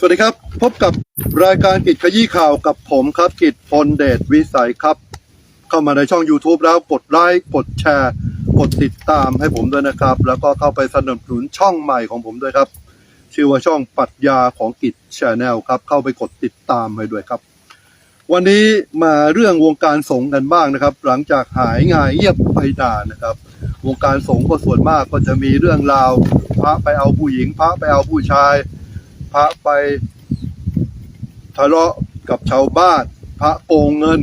สวัสดีครับ พบกับรายการกิจขยี้ข่าวกับผมครับกิจพลเดชวิสัยครับ เข้ามาในช่อง YouTube แล้วกดไลค์กดแชร์ กดติดตามให้ผมด้วยนะครับ แล้วก็เข้าไปสนับสนุนช่องใหม่ของผมด้วยครับ ชื่อว่าช่องปรัชญาของกิจชาแนลครับ เข้าไปกดติดตามให้ด้วยครับ วันนี้มาเรื่องวงการสงฆ์กันบ้างนะครับ หลังจากหายงายเงียบไปนานนะครับ วงการสงฆ์ก็ส่วนมากก็จะมีเรื่องราวพระไปเอาผู้หญิงพระไปเอาผู้ชาย พระไปทะเลาะกับชาวบ้าน พระโกงเงิน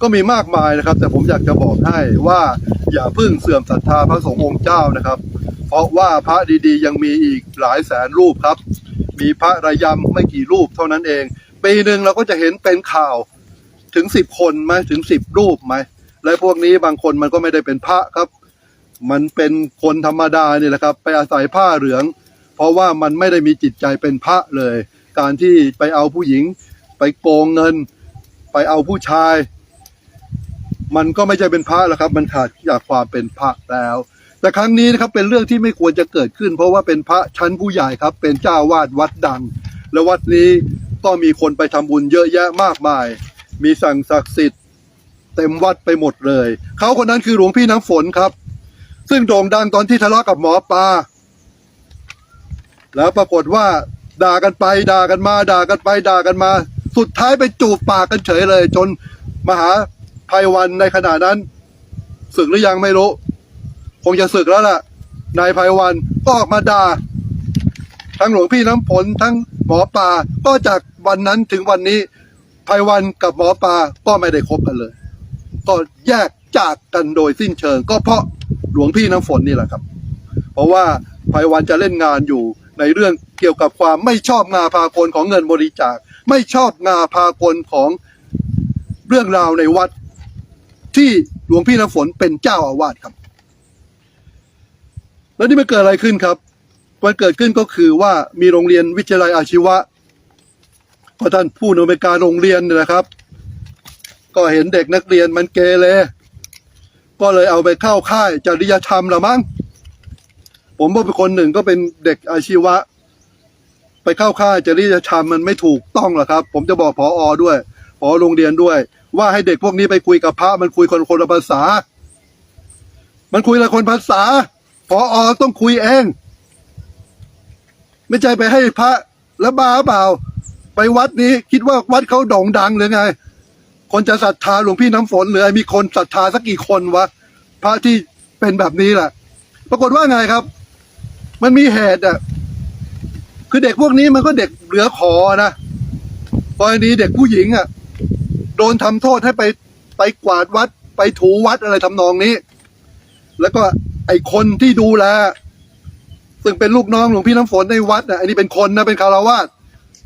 ก็มีมากมายนะครับ แต่ผมอยากจะบอกให้ว่าอย่าเพิ่งเสื่อมศรัทธาพระสงฆ์องค์เจ้านะครับ เพราะว่าพระดีๆ ยังมีอีกหลายแสนรูปครับ มีพระระยำไม่กี่รูปเท่านั้นเอง ปีหนึ่งเราก็จะเห็นเป็นข่าวถึงสิบคนไหมถึงสิบรูปไหมและพวกนี้บางคนมันก็ไม่ได้เป็นพระครับ มันเป็นคนธรรมดาเนี่ยแหละครับ ไปอาศัยผ้าเหลือง เพราะว่ามันไม่ได้มีจิตใจเป็นพระเลย การที่ไปเอาผู้หญิง ไปโกงเงิน ไปเอาผู้ชาย มันก็ไม่ใช่เป็นพระแล้วครับ มันขาดจากความเป็นพระแล้ว แต่ครั้งนี้นะครับเป็นเรื่องที่ไม่ควรจะเกิดขึ้น เพราะว่าเป็นพระชั้นผู้ใหญ่ครับ เป็นเจ้าวาดวัดดัง และวัดนี้ก็มีคนไปทำบุญเยอะแยะมากมาย มีสั่งศักดิ์สิทธิ์เต็มวัดไปหมดเลย เขาคนนั้นคือหลวงพี่น้ำฝนครับ ซึ่งโด่งดังตอนที่ทะเลาะกับหมอปลา แล้วปรากฏว่าด่ากันไปด่ากันมา ด่ากันไปด่ากันมา สุดท้ายไปจูบปากกันเฉยเลย จนมหาภัยวันในขณะนั้นศึกหรือยังไม่รู้ คงจะศึกแล้วล่ะนายภัยวันก็ออกมาด่าทั้งหลวงพี่น้ำฝนทั้งหมอปลาก็จากวันนั้นถึงวันนี้ภัยวันกับหมอปลาก็ไม่ได้คบกันเลย ก็แยกจากกันโดยสิ้นเชิง ก็เพราะหลวงพี่น้ำฝนนี่แหละครับ เพราะว่าภัยวันจะเล่นงานอยู่ ในเรื่องเกี่ยวกับความไม่ชอบงาพากลของเงินบริจาค ไม่ชอบงาพากลของเรื่องราวในวัดที่หลวงพี่น้ำฝนเป็นเจ้าอาวาสครับ แล้วนี่มันเกิดอะไรขึ้นครับมันเกิดขึ้นก็คือว่ามีโรงเรียนวิทยาลัยอาชีวะก็ท่านผู้อำนวยการโรงเรียนนยนะครับ ก็เห็นเด็กนักเรียนมันเกเรก็เลยเอาไปเข้าค่ายจริยธรรมละมั้ง ผมเป็นคนหนึ่งก็เป็นเด็กอาชีวะ ไปเข้าค่ายจริยธรรมมันไม่ถูกต้องหรอกครับ ผมจะบอกพออด้วยพอโรงเรียนด้วย ว่าให้เด็กพวกนี้ไปคุยกับพระมันคุยคนคนละภาษา มันคุยละคนภาษาพออต้องคุยเอง ไม่ใช่ไปให้พระแล้วบ้าเปล่า ไปวัดนี้คิดว่าวัดเขาโด่งดังหรือไง คนจะศรัทธาหลวงพี่น้ำฝนหรือมีคนศรัทธาสักกี่คนวะพระที่เป็นแบบนี้แหละปรากฏว่าไงครับ มันมีเหตุอะ คือเด็กพวกนี้มันก็เด็กเหลือขอนะกรณีเด็กผู้หญิงอะ โดนทำโทษให้ไปไปกวาดวัด ไปถูวัดอะไรทำนองนี้ แล้วก็ไอคนที่ดูแลซึ่งเป็นลูกน้องหลวงพี่น้ำฝนในวัดนะอันนี้เป็นคนนะเป็นคารวาส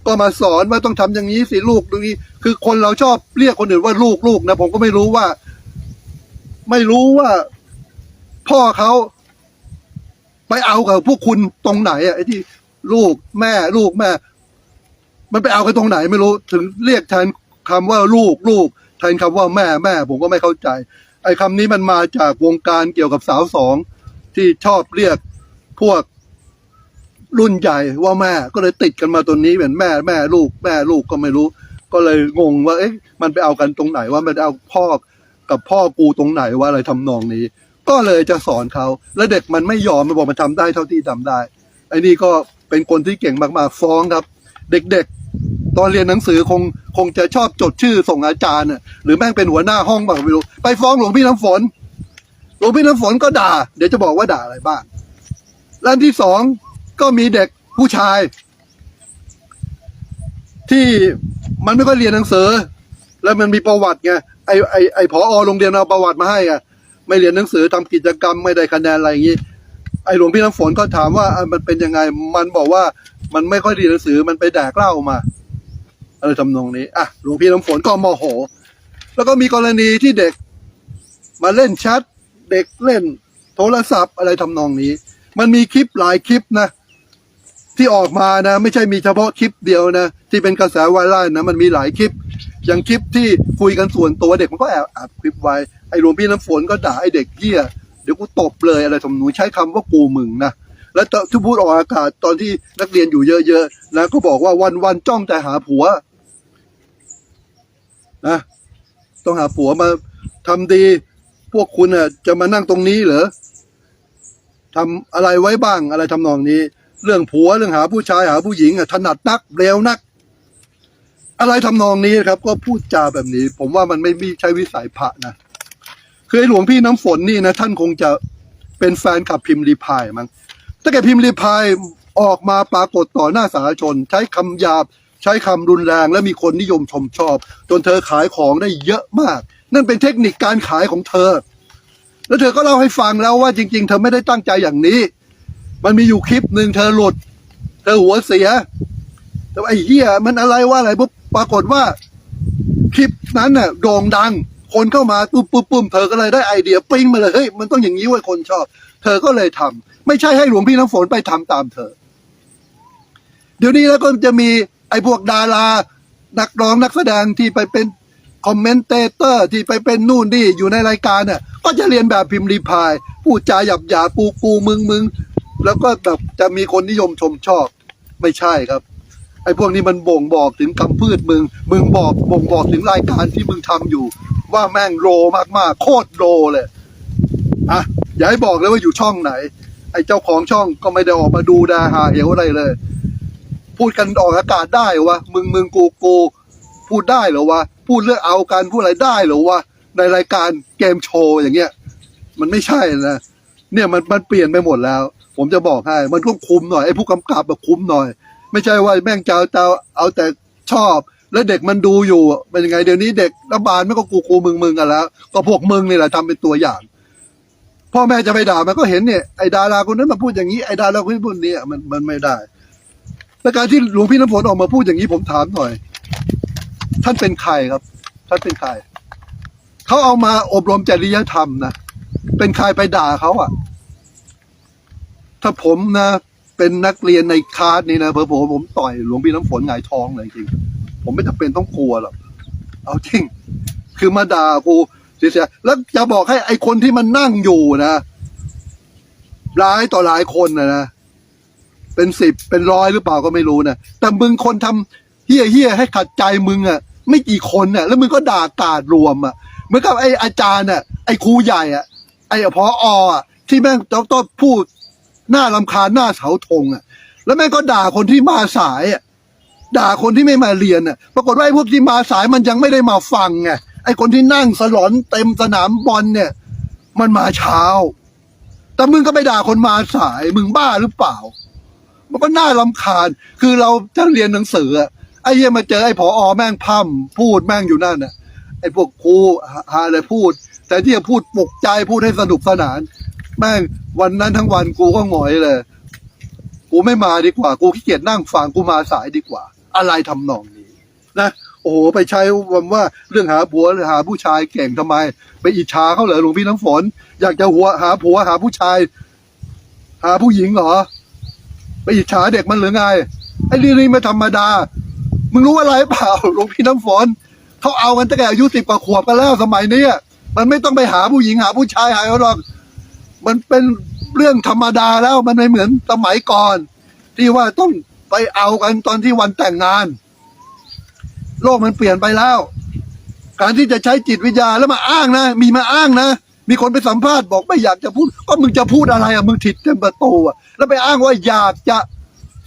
ก็มาสอนว่าต้องทำอย่างนี้สิลูกตรงนี้ คือคนเราชอบเรียกคนอื่นว่าลูกลูกนะผมก็ไม่รู้ว่า ไม่รู้ว่า พ่อเขา ไปเอากับพวกคุณตรงไหนอะไอ้ที่ลูกแม่ลูกแม่ มันไปเอากันตรงไหนไม่รู้ ถึงเรียกแทนคำว่าลูกลูกแทนคำว่าแม่แม่ ผมก็ไม่เข้าใจ ไอ้คำนี้มันมาจากวงการเกี่ยวกับสาวสองที่ชอบเรียกพวกรุ่นใหญ่ว่าแม่ก็เลยติดกันมาตัวนี้เหมือนแม่แม่ลูกแม่ลูกก็ไม่รู้ ก็เลยงงว่า เอ๊ะ มันไปเอากันตรงไหนว่ามันเอาพ่อกับพ่อกูตรงไหนว่าอะไรทำนองนี้ ก็เลยจะสอนเขาแล้วเด็กมันไม่ยอมมันบอกมันทำได้เท่าที่ทำได้ไอ้นี่ก็เป็นคนที่เก่งมากๆฟ้องครับ เด็กๆ ตอนเรียนหนังสือคงคงจะชอบจดชื่อส่งอาจารย์น่ะหรือแม่งเป็นหัวหน้าห้องบ้างไม่รู้ไปฟ้องหลวงพี่น้ำฝน หลวงพี่น้ำฝนก็ด่า เดี๋ยวจะบอกว่าด่าอะไรบ้างและอันที่สองก็มีเด็กผู้ชาย ที่มันไม่ค่อยเรียนหนังสือ แล้วมันมีประวัติไงไอไอไอพอโรงเรียนเอาประวัติมาให้ไง ไม่เรียนหนังสือทำกิจกรรมไม่ได้คะแนนอะไรอย่างนี้ไอหลวงพี่น้ำฝนก็ถามว่ามันเป็นยังไง มันบอกว่ามันไม่ค่อยเรียนหนังสือมันไปแดกเหล้ามาอะไรทำนองนี้อะหลวงพี่น้ำฝนก็โมโห แล้วก็มีกรณีที่เด็กมาเล่นแชทเด็กเล่นโทรศัพท์อะไรทำนองนี้ มันมีคลิปหลายคลิปนะ ที่ออกมานะ ไม่ใช่มีเฉพาะคลิปเดียวนะ ที่เป็นกระแสไวรัลนะ มันมีหลายคลิป อย่างคลิปที่คุยกันส่วนตัวเด็กมันก็แอบอัดคลิปไว้ อ้หลวงพี่น้ำฝนก็ด่าไอ้เด็กเหี้ยเดี๋ยวกูตบเลยอะไรทำนูใช้คำว่ากูมึงนะแล้วที่พูดออกอากาศตอนที่นักเรียนอยู่เยอะๆนะก็บอกว่าวันๆจ้องแต่หาผัวนะต้องหาผัวมาทำดี พวกคุณน่ะจะมานั่งตรงนี้เหรอทำอะไรไว้บ้างอะไรทำนองนี้ เรื่องผัวเรื่องหาผู้ชายหาผู้หญิงอะถนัดนักเร็วนัก อะไรทำนองนี้ครับ ก็พูดจาแบบนี้ ผมว่ามันไม่มีใช้วิสัยพระนะ คือไอ้หลวงพี่น้ำฝนนี่นะท่านคงจะเป็นแฟนขับพิมพ์รีพายมั้งถ้าแกพิมพ์รีพายออกมาปรากฏต่อหน้าสาธารณชน ใช้คำหยาบ ใช้คำรุนแรง และมีคนนิยมชมชอบ จนเธอขายของได้เยอะมาก นั่นเป็นเทคนิคการขายของเธอ แล้วเธอก็เล่าให้ฟังแล้วว่าจริง ๆ เธอไม่ได้ตั้งใจอย่างนี้ มันมีอยู่คลิปหนึ่งเธอหลุด เธอหัวเสียแต่ไอ้เหี้ยมันอะไรว่าอะไรปุ๊บปรากฏว่า คลิปนั้นน่ะโด่งดัง คนเข้ามาปุ๊บปุ๊บปุ๊บเธอก็เลยได้ไอเดียปิ้งมาเลยเฮ้ยมันต้องอย่างนี้เว้ยคนชอบ เธอก็เลยทำไม่ใช่ให้หลวงพี่น้ำฝนไปทำตามเธอ เดี๋ยวนี้แล้วก็จะมีไอ้พวกดารา นักร้องนักแสดงที่ไปเป็นคอมเมนเตเตอร์ที่ไปเป็นนู่นนี่อยู่ในรายการน่ะก็จะเรียนแบบพิมพ์รีพายพูดจาหยาบหยาปูปูมึงมึงแล้วก็แบบจะมีคนนิยมชมชอบ ไม่ใช่ครับ ไอ้พวกนี้มันบ่งบอกถึงคำพืชมึง มึงบอกบ่งบอกถึงรายการที่มึงทำอยู่ ว่าแม่งโรมากๆ โคตรโรเลยอะอย่าให้บอกเลยว่าอยู่ช่องไหน ไอ้เจ้าของช่องก็ไม่ได้ออกมาดูดาหาเหวอะไรเลย พูดกันออกอากาศได้วะมึงมึงกูกูพูดได้เหรอวะพูดเรื่องเอากันพูดอะไรได้เหรอวะในรายการเกมโชว์อย่างเงี้ย มันไม่ใช่นะเนี่ยมันมันเปลี่ยนไปหมดแล้ว ผมจะบอกให้มันต้องคุมหน่อยไอ้ผู้กำกับแบบคุมหน่อย ไม่ใช่ว่าแม่งจะเอาจะเอาแต่ชอบ แล้วเด็กมันดูอยู่เป็นยังไง เดี๋ยวนี้เด็กรัฐบาลไม่ก็กูกูมึงมึงกันแล้ว ก็พวกมึงนี่แหละทำเป็นตัวอย่าง พ่อแม่จะไปด่ามันก็เห็นเนี่ยไอ้ดาราคนนั้นมาพูดอย่างนี้ไอ้ดาราคนนี้พูดนี้มันมันไม่ได้และการที่หลวงพี่น้ำฝนออกมาพูดอย่างนี้ผมถามหน่อย ท่านเป็นใครครับ ท่านเป็นใครเขาเอามาอบรมจริยธรรมนะเป็นใครไปด่าเขาอะ ถ้าผมนะเป็นนักเรียนในคาสนี่นะเผลอๆผมต่อยหลวงพี่น้ำฝนหงายท้องเลยจริง ผมไม่จำเป็นต้องกลัวหรอกเอาจริง คือมาด่ากูเสียๆแล้วจะบอกให้ไอคนที่มันนั่งอยู่นะร้ายต่อหลายคนนะนะเป็นสิบเป็นร้อยหรือเปล่าก็ไม่รู้นะแต่มึงคนทำเฮี้ยเฮี้ยให้ขัดใจมึงอะ ไม่กี่คนน่ะ แล้วมึงก็ด่ากาดรวมอะเหมือนกับไออาจารย์อะไอครูใหญ่อะ ไอพออะที่แม่งต้องต้องพูดหน้าลำคาญหน้าเสาธงอะ แล้วแม่งก็ด่าคนที่มาสายอะ ด่าคนที่ไม่มาเรียนอะปรากฏว่าไอ้พวกที่มาสายมันยังไม่ได้มาฟังไงไอ้คนที่นั่งสลอนเต็มสนามบอลเนี่ย มันมาเช้า แต่มึงก็ไปด่าคนมาสายมึงบ้าหรือเปล่า มันก็น่าลำคาญ คือเราจะเรียนหนังสืออะไอ้เหี้ยมาเจอไอ้ผออแม่งพั่มพูดแม่งอยู่นั่นน่ะไอ้พวกครูหาหาอะไรพูด แต่ที่จะพูดปลุกใจพูดให้สนุกสนาน แม่งวันนั้นทั้งวันกูก็หงอยเลย กูไม่มาดีกว่า กูขี้เกียจนั่งฟังกูมาสายดีกว่า อะไรทำนองนี้นะโอ้โหไปใช้คำว่าเรื่องหาผัวหรือหาผู้ชายเก่งทำไม ไปอิจฉาเขาเหรอหลวงพี่น้ำฝน อยากจะหัวหาผัวหาผู้ชาย หาผู้หญิงเหรอ ไปอิจฉาเด็กมันหรือไงไอ้เรื่องนี้ไม่ธรรมดา มึงรู้อะไรเปล่าหลวงพี่น้ำฝนเขาเอากันตั้งแต่อายุสิบกว่าขวบกันแล้วสมัยนี้มันไม่ต้องไปหาผู้หญิงหาผู้ชายหาเขาหรอก มันเป็นเรื่องธรรมดาแล้วมันไม่เหมือนสมัยก่อน ที่ว่าต้อง ไปเอากันตอนที่วันแต่งงาน โลกมันเปลี่ยนไปแล้ว การที่จะใช้จิตวิทยาแล้วมาอ้างนะ มีมาอ้างนะ มีคนไปสัมภาษณ์บอกไม่อยากจะพูด ก็มึงจะพูดอะไรอะมึงถิดเต็มประตูอะแล้วไปอ้างว่าอยากจะ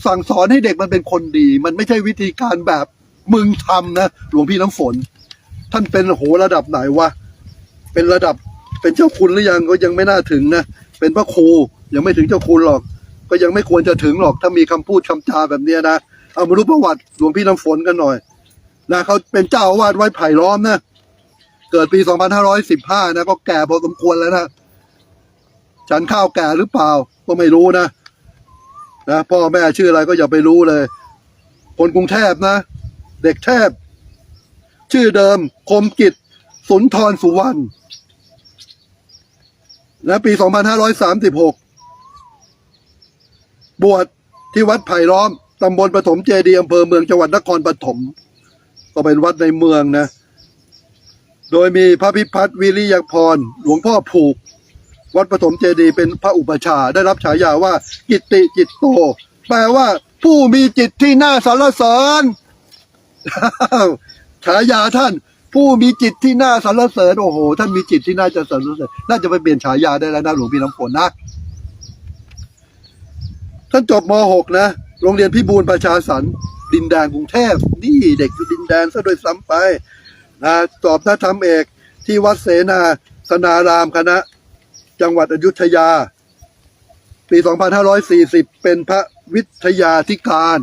สั่งสอนให้เด็กมันเป็นคนดี มันไม่ใช่วิธีการแบบมึงทำนะหลวงพี่น้ำฝน ท่านเป็นโหระดับไหนวะเป็นระดับเป็นเจ้าคุณหรือยังก็ยังไม่น่าถึงนะเป็นพระครูยังไม่ถึงเจ้าคุณหรอก ก็ยังไม่ควรจะถึงหรอกถ้ามีคำพูดคำจาแบบเนี้ยนะเอามารู้ประวัติหลวงพี่น้ำฝนกันหน่อยนะเขาเป็นเจ้าอาวาสไว้ไผ่ล้อมนะเกิดปี 2515 นะ ก็แก่พอสมควรแล้วนะฉันข้าวแก่หรือเปล่า ก็ไม่รู้นะนะพ่อแม่ชื่ออะไรก็อย่าไปรู้เลย คนกรุงเทพนะ เด็กเทพ ชื่อเดิม คมกิจสุนทรสุวรรณนะปี 2536 บวชที่วัดไผ่ล้อมตำบลปฐมเจดีย์อำเภอเมืองจังหวัดนครปฐมก็เป็นวัดในเมืองนะ โดยมีพระพิพัฒน์วิริยพร หลวงพ่อผูก วัดปฐมเจดีย์เป็นพระอุปชาได้รับฉายาว่า กิตติจิตโต แปลว่าผู้มีจิตที่น่าสรรเสริญฉายาท่าน ผู้มีจิตที่น่าสรรเสริญโอ้โหท่านมีจิตที่น่าจะสรรเสริญน่าจะไปเปลี่ยนฉายาได้แล้วนะหลวงพี่น้ำฝนนะ ท่านจบม .6 นะ โรงเรียนพิบูลประชาสรรดินแดนกรุงเทพนี่เด็กดินแดนซะโดยซ้ำไปนะสอบนักธรรมเอกที่วัดเสนาสนารามคณะ จังหวัดอยุธยา ปี 2540 เป็นพระวิทยาธิการ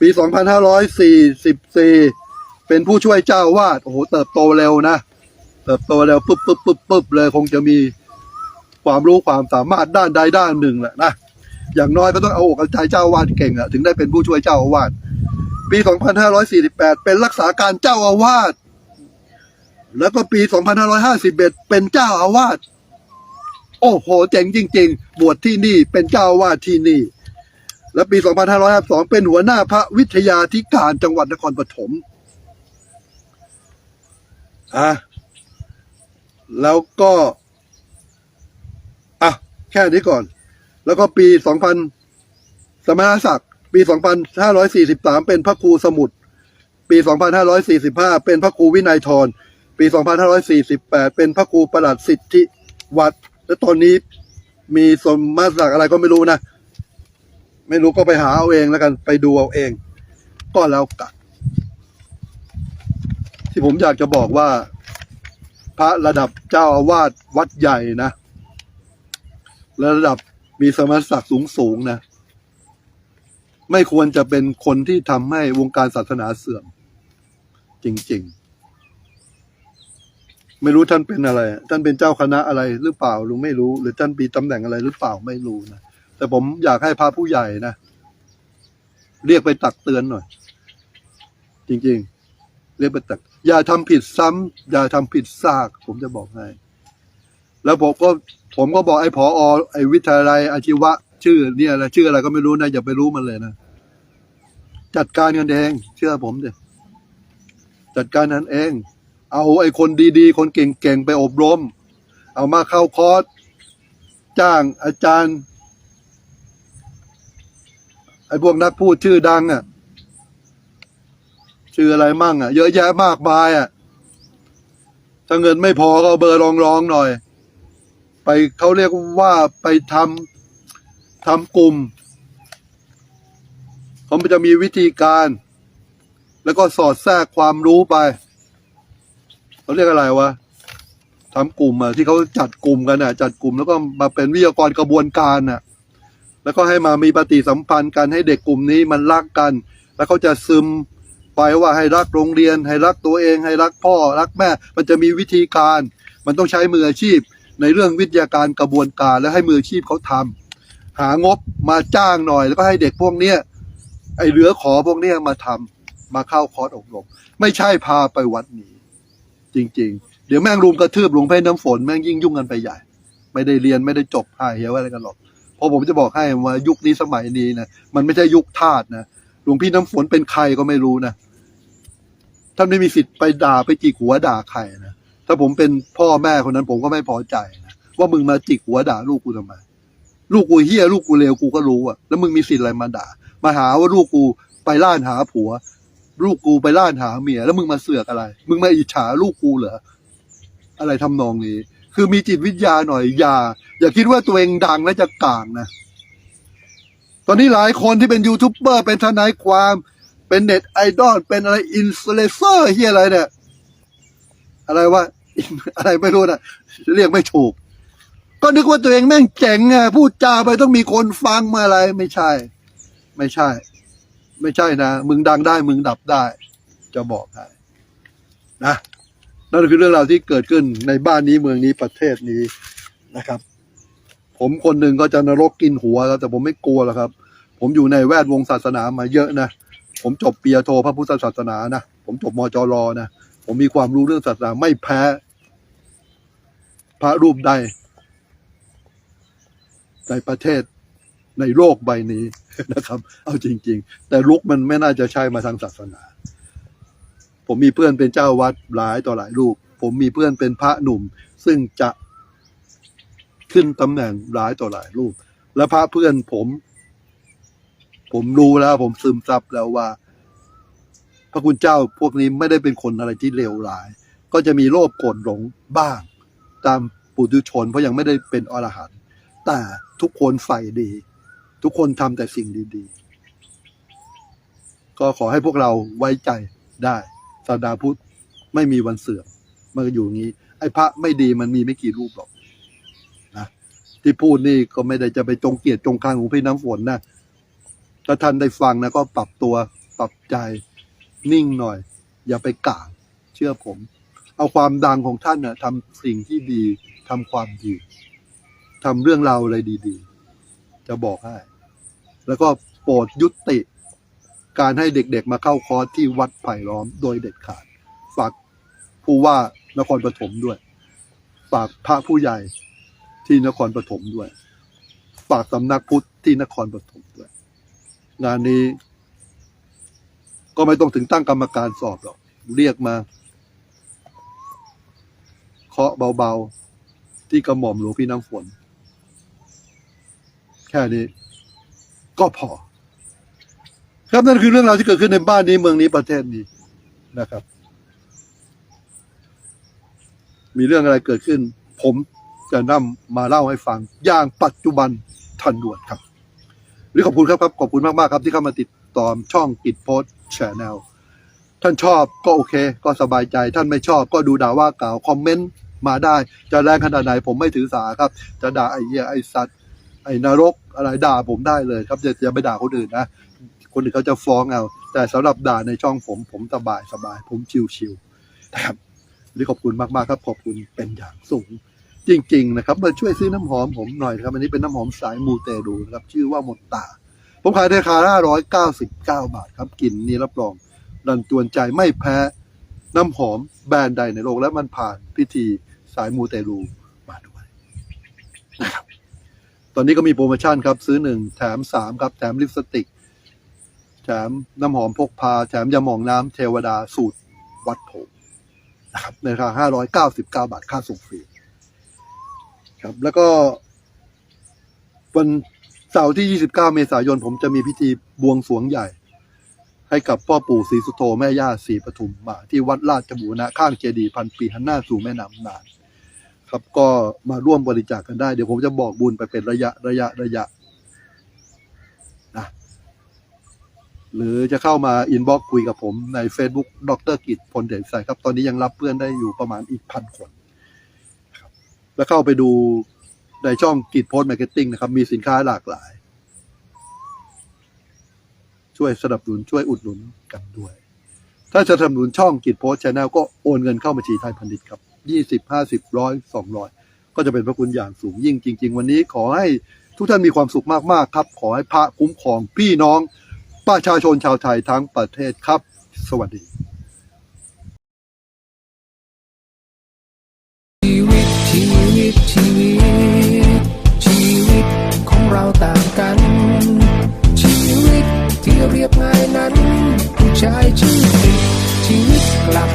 ปี 2544 เป็นผู้ช่วยเจ้าวาด โอ้โห เติบโตเร็วนะ เติบโตเร็วปุ๊บปุ๊บปุ๊บปุ๊บเลยคงจะมีความรู้ความสามารถด้านใดด้านหนึ่งแหละนะ อย่างน้อยก็ต้องเอาอกเอาใจเจ้าอาวาดเก่งอะถึงได้เป็นผู้ช่วยเจ้าอาวาสปี 2548 เป็นรักษาการเจ้าอาวาสแล้วก็ปี 2551 เป็นเจ้าอาวาสโอ้โหเจ๋งจริง ๆ บวชที่นี่เป็นเจ้าอาวาสที่นี่ และปี 2552 เป็นหัวหน้าพระวิทยาธิการจังหวัดนครปฐมอะแล้วก็อะแค่นี้ก่อน แล้วก็ปี2000สมณศักดิ์ปี2543เป็นพระครูสมุทรปี2545เป็นพระครูวินัยทรปี2548เป็นพระครูประหลัดสิทธิวัดและตอนนี้มีสมมาศักดิ์อะไรก็ไม่รู้นะ ไม่รู้ก็ไปหาเอาเองแล้วกันไปดูเอาเอง ก็แล้วกันที่ผมอยากจะบอกว่า พระระดับเจ้าอาวาสวัดใหญ่นะระดับ มีสมณศักดิ์สูงสูงๆนะ ไม่ควรจะเป็นคนที่ทำให้วงการศาสนาเสื่อม จริง ๆ ไม่รู้ท่านเป็นอะไร ท่านเป็นเจ้าคณะอะไรหรือเปล่าลุงไม่รู้ หรือท่านมีตำแหน่งอะไรหรือเปล่าไม่รู้นะแต่ผมอยากให้พระผู้ใหญ่นะเรียกไปตักเตือนหน่อย จริง ๆ เรียกไปตัก อย่าทำผิดซ้ำอย่าทำผิดซาก ผมจะบอกให้ แล้วผมก็ผมก็บอกไอ้ผอไอ้วิทยาลัยอาชีวะ ชื่อเนี่ยอะไรชื่ออะไรก็ไม่รู้นะอย่าไปรู้มันเลยนะจัดการกันเองเชื่อผมเถอะจัดการนั้นเอง เอาไอ้คนดีๆ คนเก่งๆไปอบรม เอามาเข้าคอร์สจ้างอาจารย์ ไอ้พวกนักพูดชื่อดังอะชื่ออะไรมั่งอะ เยอะแยะมากมายอะถ้าเงินไม่พอก็เอาเบอร์รองๆหน่อย ไปเขาเรียกว่าไปทำทำกลุ่มเขาจะมีวิธีการ แล้วก็สอดแทรกความรู้ไปเขาเรียกอะไรวะทำกลุ่มอะที่เขาจัดกลุ่มกันอะ จัดกลุ่มแล้วก็มาเป็นวิทยากรกระบวนการอะ แล้วก็ให้มามีปฏิสัมพันธ์กันให้เด็กกลุ่มนี้มันรักกัน แล้วเขาจะซึมไปว่าให้รักโรงเรียน ให้รักตัวเอง ให้รักพ่อรักแม่ มันจะมีวิธีการ มันต้องใช้มืออาชีพ ในเรื่องวิทยาการกระบวนการแล้วให้มืออาชีพเขาทำหางบมาจ้างหน่อย แล้วก็ให้เด็กพวกเนี้ยไอ้เหลือขอพวกเนี้ยมาทำมาเข้าคอร์สอบรมไม่ใช่พาไปวัดนี้ จริง ๆ เดี๋ยวแม่งรุมกระทืบหลวงพ่อน้ำฝนแม่งยิ่งยุ่งกันไปใหญ่ ไม่ได้เรียนไม่ได้จบหายเหี้ยวอะไรกันหรอกเพราะผมจะบอกให้ว่ายุคนี้สมัยนี้นะมันไม่ใช่ยุคทาสนะหลวงพี่น้ำฝนเป็นใครก็ไม่รู้นะท่านไม่มีสิทธิ์ไปด่าไปจิกหัวด่าใครนะ ถ้าผมเป็นพ่อแม่คนนั้นผมก็ไม่พอใจนะว่ามึงมาจิกหัวด่าลูกกูทำไม ลูกกูเฮี้ยลูกกูเลวกูก็รู้อะแล้วมึงมีสิทธิ์อะไรมาด่า มาหาว่าลูกกูไปล่านหาผัว ลูกกูไปล่านหาเมีย แล้วมึงมาเสือกอะไร มึงมาอิจฉาลูกกูเหรออะไรทำนองนี้ คือมีจิตวิทยาหน่อยอย่า อย่าคิดว่าตัวเองดังแล้วจะก่างนะตอนนี้หลายคนที่เป็นยูทูบเบอร์เป็นทนายความเป็นเน็ตไอดอลเป็นอะไรอินฟลูเอนเซอร์เฮียอะไรเนี่ย อะไรวะ อะไรไม่รู้นะเรียกไม่ถูก ก็นึกว่าตัวเองแม่งเจ๋งไงพูดจาไปต้องมีคนฟังมาอะไร ไม่ใช่ ไม่ใช่ ไม่ใช่นะมึงดังได้ มึงดับได้ จะบอกให้นะนั่นคือเรื่องราวที่เกิดขึ้นในบ้านนี้เมืองนี้ประเทศนี้นะครับ ผมคนหนึ่งก็จะนรกกินหัวแล้วแต่ผมไม่กลัวหรอกครับ ผมอยู่ในแวดวงศาสนามาเยอะนะผมจบปริญญาโทพระพุทธศาสนานะผมจบมจรนะ ผมมีความรู้เรื่องศาสนาไม่แพ้ พระรูปใด ในประเทศในโลกใบนี้นะครับ เอาจริง ๆ แต่ลุกมันไม่น่าจะใช่มาทางศาสนา ผมมีเพื่อนเป็นเจ้าวัดหลายต่อหลายรูป ผมมีเพื่อนเป็นพระหนุ่ม ซึ่งจะขึ้นตำแหน่งหลายต่อหลายรูป และพระเพื่อนผม ผมรู้แล้ว ผมซึมซับแล้วว่า พระคุณเจ้าพวกนี้ไม่ได้เป็นคนอะไรที่เลวร้าย ก็จะมีโลภโกรธหลงบ้าง ตามปุถุชน เพราะยังไม่ได้เป็นอรหันต์แต่ทุกคนใฝ่ดี ทุกคนทำแต่สิ่งดีๆ ก็ขอให้พวกเราไว้ใจได้ศาสนาพุทธไม่มีวันเสื่อมมันก็อยู่อย่างนี้ ไอ้พระไม่ดีมันมีไม่กี่รูปหรอกนะที่พูดนี่ก็ไม่ได้จะไปจงเกลียดจงคางของพี่น้ำฝนนะถ้าท่านได้ฟังนะก็ปรับตัวปรับใจ นิ่งหน่อย อย่าไปก่าวเชื่อผม เอาความดังของท่านนะทำสิ่งที่ดีทำความดีทำเรื่องราวอะไรดีๆ จะบอกให้ แล้วก็โปรดยุติการให้เด็กๆมาเข้าคอร์สที่วัดไผ่ล้อมโดยเด็ดขาด ฝากผู้ว่านครปฐมด้วย ฝากพระผู้ใหญ่ที่นครปฐมด้วย ฝากสำนักพุทธที่นครปฐมด้วย งานนี้ ก็ไม่ต้องถึงตั้งกรรมการสอบหรอก เรียกมา เคาะเบาๆ ที่กระหม่อมหลวงพี่น้ำฝน แค่นี้ ก็พอ ครับนั่นคือเรื่องราวที่เกิดขึ้นในบ้านนี้เมืองนี้ประเทศนี้นะครับ มีเรื่องอะไรเกิดขึ้น ผมจะนำมาเล่าให้ฟัง อย่างปัจจุบันทันด่วนครับ หรือขอบคุณครับครับ ขอบคุณมากๆครับที่เข้ามาติดตามช่องกิจโพสแชนแนลท่านชอบก็โอเค ก็สบายใจ ท่านไม่ชอบก็ดูด่าว่ากล่าวคอมเมนต์มาได้ จะแรงขนาดไหนผมไม่ถือสาครับ จะด่าไอ้เหี้ยไอ้สัตว์ ไอ้นรกอะไรด่าผมได้เลยครับอย่อย่าไปด่าคนอื่นนะคนอื่นเขาจะฟ้องเอาแต่สำหรับด่าในช่องผมผมสบายสบาย ผมชิวๆนะครับวันนี้ขอบคุณมากๆครับขอบคุณเป็นอย่างสูง จริง ๆ นะครับมาช่วยซื้อน้ำหอมผมหน่อยครับ อันนี้เป็นน้ำหอมสายมูเตรูนะครับ ชื่อว่าหมดตา ผมขายในราคา599 บาทครับกลิ่นนี้รับรองรันจวนใจไม่แพ้น้ำหอมแบรนด์ใดในโลกและมันผ่านพิธีสายมูเตรูมาด้วยนะครับตอนนี้ก็มีโปรโมชั่นครับ ซื้อหนึ่งแถมสามครับ แถมลิปสติก แถมน้ำหอมพกพา แถมยาหมองน้ำเทวดาสูตรวัดโพนะครับในราคา599 บาทค่าส่งฟรี ครับ แล้วก็วันเสาร์ที่ 29 เมษายน ผมจะมีพิธีบวงสรวงใหญ่ ให้กับพ่อปู่ศรีสุโธแม่ย่าศรีปทุมมา ที่วัดราชบูรณะข้างเจดีย์พันปีหันหน้าสู่แม่น้ำนาน ครับก็มาร่วมบริจาคกันได้ เดี๋ยวผมจะบอกบุญไปเป็นระยะระยะระยะนะหรือจะเข้ามาอินบ็อกคุยกับผมใน Facebook ดรกิจพลเดชใสครับ ตอนนี้ยังรับเพื่อนได้อยู่ประมาณอีกพันคน แล้วเข้าไปดูในช่องกิจโพสต์มาร์เก็ตติ้งนะครับ มีสินค้าหลากหลาย ช่วยสนับสนุนช่วยอุดหนุนกันด้วย ถ้าจะสนับสนุนช่องกิจโพสต์ชาแนลก็โอนเงินเข้าบัญชีไทยพันดิตครับยี่สิบห้าสิบร้อยสองร้อยก็จะเป็นพระคุณอย่างสูงยิ่งจริง ๆ วันนี้ขอให้ทุกท่านมีความสุขมากๆครับ ขอให้พระคุ้มครองพี่น้อง ประชาชนชาวไทยทั้งประเทศครับ สวัสดี ตชีวิต ชีวิตของเราต่างกัน ชีวิตที่เรียบง่ายนั้น ผู้ชายชื่อติดชีวิตกลับ